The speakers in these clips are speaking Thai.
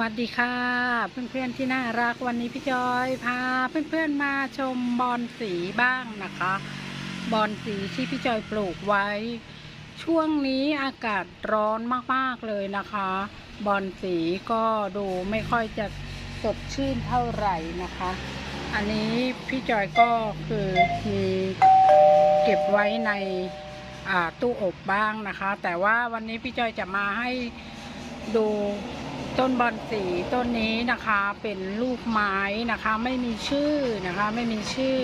วัสดีค่ะเพื่อนๆที่น่ารักวันนี้พี่จอยพาเพื่อนๆมาชมบอนสีบ้างนะคะ บอนสีที่พี่จอยปลูกไว้ ช่วงนี้อากาศร้อนมากๆเลยนะคะ บอนสีก็ดูไม่ค่อยจะสดชื่นเท่าไหร่นะคะ อันนี้พี่จอยก็คือมีเก็บไว้ในตู้อบบ้างนะคะ แต่ว่าวันนี้พี่จอยจะมาให้ดู ต้นบอนสีต้นนี้นะคะเป็นลูกไม้นะคะ ไม่มีชื่อนะคะ ไม่มีชื่อ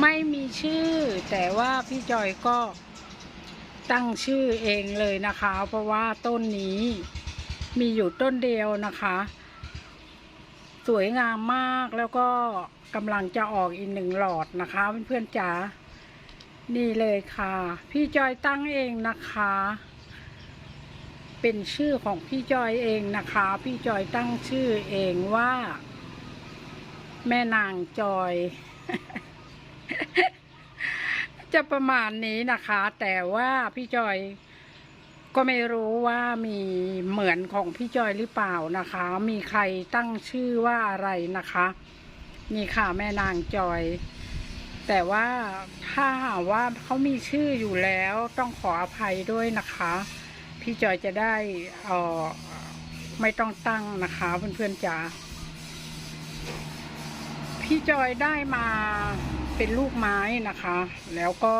ไม่มีชื่อ แต่ว่าพี่จอยก็ตั้งชื่อเองเลยนะคะ เพราะว่าต้นนี้มีอยู่ต้นเดียวนะคะ สวยงามมากแล้วก็กำลังจะออกอีกหนึ่งหลอดนะคะเพื่อนๆจ๋านี่เลยค่ะ พี่จอยตั้งเองนะคะ เป็นชื่อของพี่จอยเองนะคะ พี่จอยตั้งชื่อเองว่า แม่นางจอย จะประมาณนี้นะคะ แต่ว่าพี่จอยก็ไม่รู้ว่ามีเหมือนของพี่จอยหรือเปล่านะคะ มีใครตั้งชื่อว่าอะไรนะคะ นี่ค่ะแม่นางจอย แต่ว่าถ้าหากว่าเขามีชื่ออยู่แล้วต้องขออภัยด้วยนะคะ พี่จอยจะได้เออไม่ต้องตั้งนะคะเพื่อนๆจ๋าพี่จอยได้มาเป็นลูกไม้นะคะ แล้วก็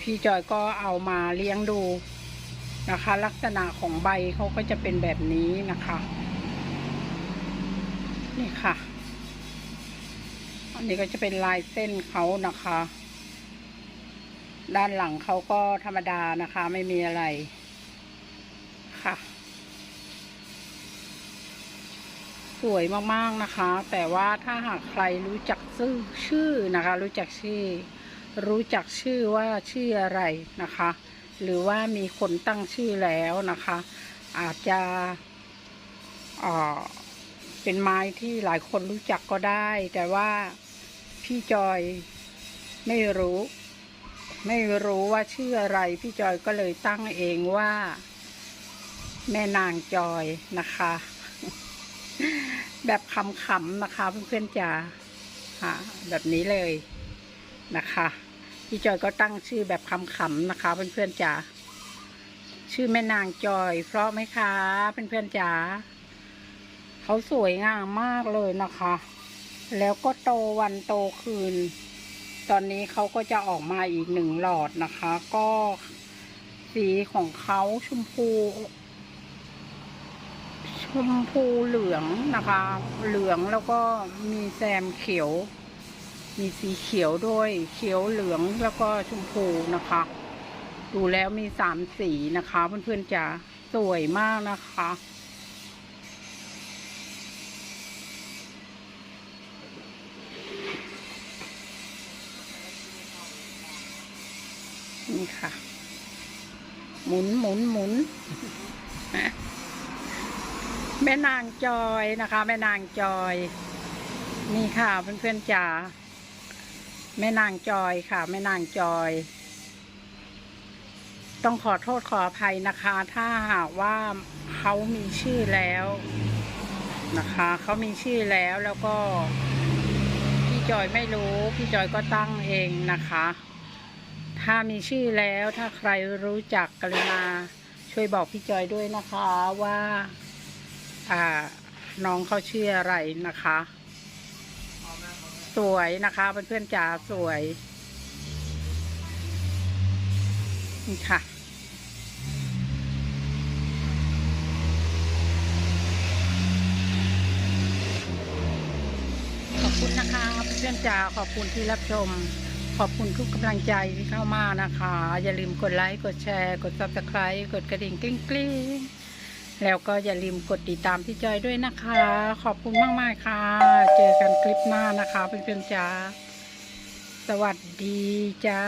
พี่จอยก็เอามาเลี้ยงดูนะคะ ลักษณะของใบเขาก็จะเป็นแบบนี้นะคะ นี่ค่ะ อันนี้ก็จะเป็นลายเส้นเขานะคะ ด้านหลังเขาก็ธรรมดานะคะ ไม่มีอะไรค่ะ ส วยมากๆนะคะ แต่ว่าถ้าหากใครรู้จักชื่อชื่อนะคะ รู้จักชื่อ รู้จักชื่อว่าชื่ออะไรนะคะ หรือว่ามีคนตั้งชื่อแล้วนะคะ อาจจะเอ่อเป็นไม้ที่หลายคนรู้จักก็ได้ แต่ว่าพี่จอยไม่รู้ ไม่รู้ว่าชื่ออะไร พี่จอยก็เลยตั้งเองว่า แม่นางจอยนะคะ แบบคำๆนะคะเพื่อนๆจ๋าค่ะ แบบนี้เลยนะคะพี่จอยก็ตั้งชื่อแบบคำๆนะคะ เพื่อนๆจ๋าชื่อแม่นางจอย เพราะไหมคะเพื่อนๆจ๋าเขาสวยงามมากเลยนะคะ แล้วก็โตวันโตคืน ตอนนี้เขาก็จะออกมาอีกหนึ่งหลอดนะคะ ก็สีของเขาชมพู ชมพูเหลืองนะคะ เหลืองแล้วก็มีแซมเขียว มีสีเขียวด้วย เขียวเหลืองแล้วก็ชมพูนะคะ ดูแล้วมีสามสีนะคะเพื่อนๆจะสวยมากนะคะนี่ค่ะ หมุนหมุนหมุน แม่นางจอยนะคะ แม่นางจอย นี่ค่ะเพื่อนๆจ๋าแม่นางจอยค่ะ แม่นางจอย ต้องขอโทษขออภัยนะคะ ถ้าหากว่าเขามีชื่อแล้วนะคะเขามีชื่อแล้วแล้วก็ พี่จอยไม่รู้ พี่จอยก็ตั้งเองนะคะ ถ้ามีชื่อแล้วถ้าใครรู้จักกรุณาช่วยบอกพี่จอยด้วยนะคะว่า อ่าน้องเขาชื่ออะไรนะคะ สวยนะคะเพื่อนๆจ๋าสวยนี่ค่ะขอบคุณนะคะเพื่อนๆจ๋าขอบคุณที่รับชม ขอบคุณทุกกำลังใจที่เข้ามานะคะ อย่าลืมกดไลค์ กดแชร์ กด subscribe กดกระดิ่งกลิ้งกลิ้ง แล้วก็อย่าลืมกดติดตามพี่จอยด้วยนะคะ ขอบคุณมากๆค่ะ เจอกันคลิปหน้านะคะเพื่อนๆจ้าสวัสดีจ้า